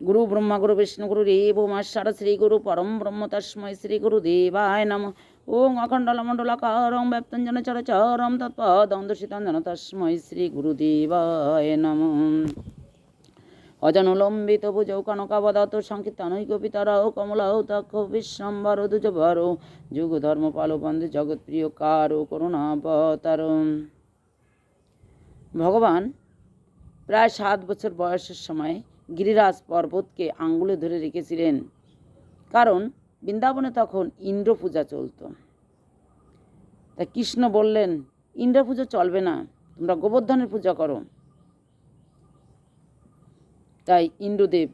গুরু ব্রহ্মা গুরু বিষ্ণু গুরু দেব Masar Shri Guru পরম ব্রহ্ম তস্মৈ শ্রী গুরু দেবায় নম ওং অখণ্ডল মণ্ডলাকারং ব্যপ্তঞ্জন চরচরম তৎপদং দূষিতঞ্জন তস্মৈ শ্রী গুরুদেবায় নম অজনুলম্বিত ভুজৌ কনকাবদাত সংকীর্তনৈক পিতরও কমলাও তক্ষ বিশ্বম্বর দুজবর যুগ ধর্ম পালো বন্ধু জগৎপ্রিয় কারও করুণাবতার ভগবান প্রায় সাত বছর বয়সের সময় গিরিরাজ পর্বতকে আঙ্গুলে ধরে রেখেছিলেন। কারণ বৃন্দাবনে তখন ইন্দ্র পূজা চলত। তা কৃষ্ণ বললেন ইন্দ্র পুজো চলবে না, তোমরা গোবর্ধনের পূজা করো। তাই ইন্দ্রদেব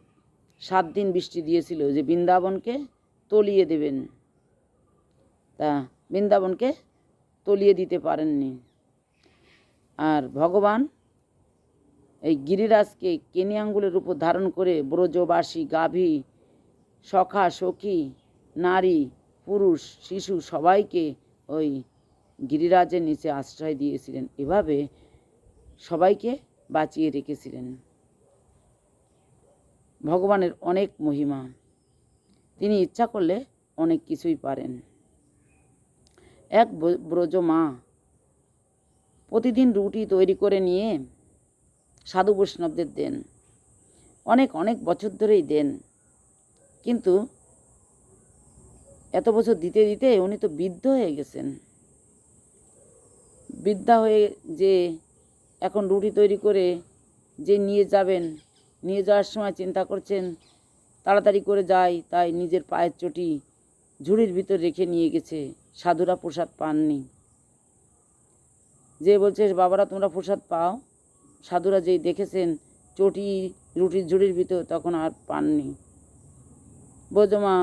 সাত দিন বৃষ্টি দিয়েছিল যে বৃন্দাবনকে তলিয়ে দেবেন। তা বৃন্দাবনকে তলিয়ে দিতে পারেননি। আর ভগবান এই গিরিরাজকে কেনি আঙ্গুলের উপর ধারণ করে ব্রজবাসী, গাভী, সখা, সখী, নারী, পুরুষ, শিশু সবাইকে ওই গিরিরাজের নিচে আশ্রয় দিয়েছিলেন। এভাবে সবাইকে বাঁচিয়ে রেখেছিলেন। ভগবানের অনেক মহিমা। তিনি ইচ্ছা করলে অনেক কিছুই পারেন। এক ব্রজ মা প্রতিদিন রুটি তৈরি করে নিয়ে সাধু বৈষ্ণবদের দেন। অনেক অনেক বছর ধরেই দেন। কিন্তু এত বছর দিতে দিতে উনি তো বৃদ্ধ হয়ে গেছেন। বৃদ্ধা হয়ে যে এখন রুটি তৈরি করে যে নিয়ে যাবেন, নিয়ে যাওয়ার সময় চিন্তা করছেন, তাড়াতাড়ি করে যাই, তাই নিজের পায়ের চটি ঝুড়ির ভিতর রেখে নিয়ে গেছে। সাধুরা প্রসাদ পাননি। যে বলছে, বাবারা, তোমরা প্রসাদ পাও? সাধুরা যেই দেখেছেন চটি রুটির ঝুড়ির ভিতর, তখন আর পাননি। বোজমা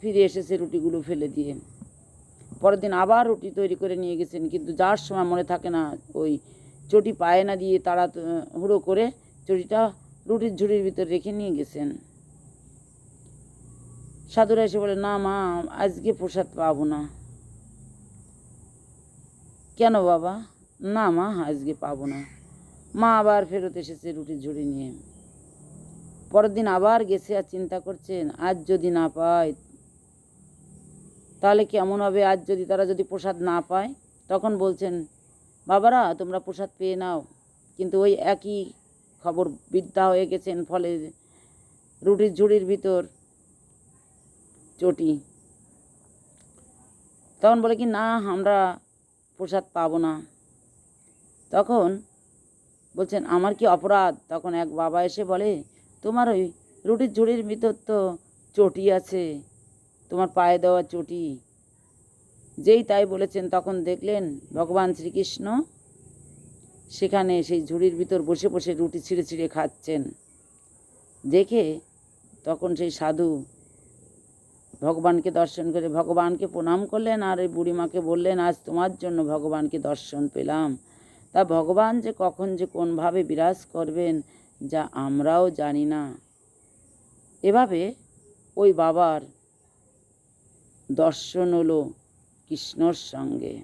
ফিরে এসেছে রুটিগুলো ফেলে দিয়ে পরের দিন আবার রুটি তৈরি করে নিয়ে গেছেন, কিন্তু যাওয়ার সময় মনে থাকে না, ওই চটি পায়ে না দিয়ে তারা হুড়ো করে চটিটা রুটির ঝুড়ির ভিতর রেখে নিয়ে গেছেন। সাধুরা এসে বলে, না মা, আজকে প্রসাদ পাবো না। কেন বাবা? না মা, আজকে পাবো না। মা আবার ফেরত এসেছে রুটির ঝুড়ি নিয়ে। পরের দিন আবার গেছে আর চিন্তা করছেন, আজ যদি না পায়, তাহলে কেমন হবে? আজ যদি তারা যদি প্রসাদ না পায়, তখন বলছেন, বাবারা, তোমরা প্রসাদ পেয়ে নাও। কিন্তু ওই একই খবর বিদ্যা হয়ে গেছেন, ফলে রুটির ঝুড়ির ভিতর চটি। তখন বলে কি, না, আমরা প্রসাদ পাবো না। তখন বলছেন, আমার কি অপরাধ? তখন এক বাবা এসে বলে, তোমার ওই রুটির ঝুড়ির ভিতর তো চটি আছে, তোমার পায়ে দেওয়া চটি। যেই তাই বলেছেন, তখন দেখলেন ভগবান শ্রীকৃষ্ণ সেখানে সেই ঝুড়ির ভিতর বসে বসে রুটি ছিঁড়ে ছিঁড়ে খাচ্ছেন। দেখে তখন সেই সাধু ভগবানকে দর্শন করে, ভগবানকে প্রণাম করলেন আর ওই বুড়িমাকে বললেন, আজ তোমার জন্য ভগবানকে দর্শন পেলাম। তা ভগবান যে কখন যে কোনভাবে বিরাজ করবেন, যা আমরাও জানি না। এভাবে ওই বাবার দর্শন হলো কৃষ্ণর সঙ্গে।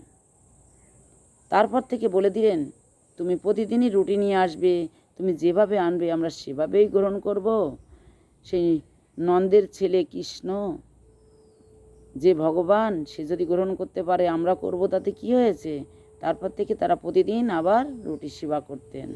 তারপর থেকে বলে দিলেন, তুমি প্রতিদিনই রুটি নিয়ে আসবে, তুমি যেভাবে আনবে আমরা সেভাবেই গ্রহণ করব। সেই নন্দের ছেলে কৃষ্ণ, যে ভগবান, সে যদি গ্রহণ করতে পারে, আমরা করব, তাতে কি হয়েছে? তারপর থেকে তারা প্রতিদিন আবার রুটি সেবা করতেন।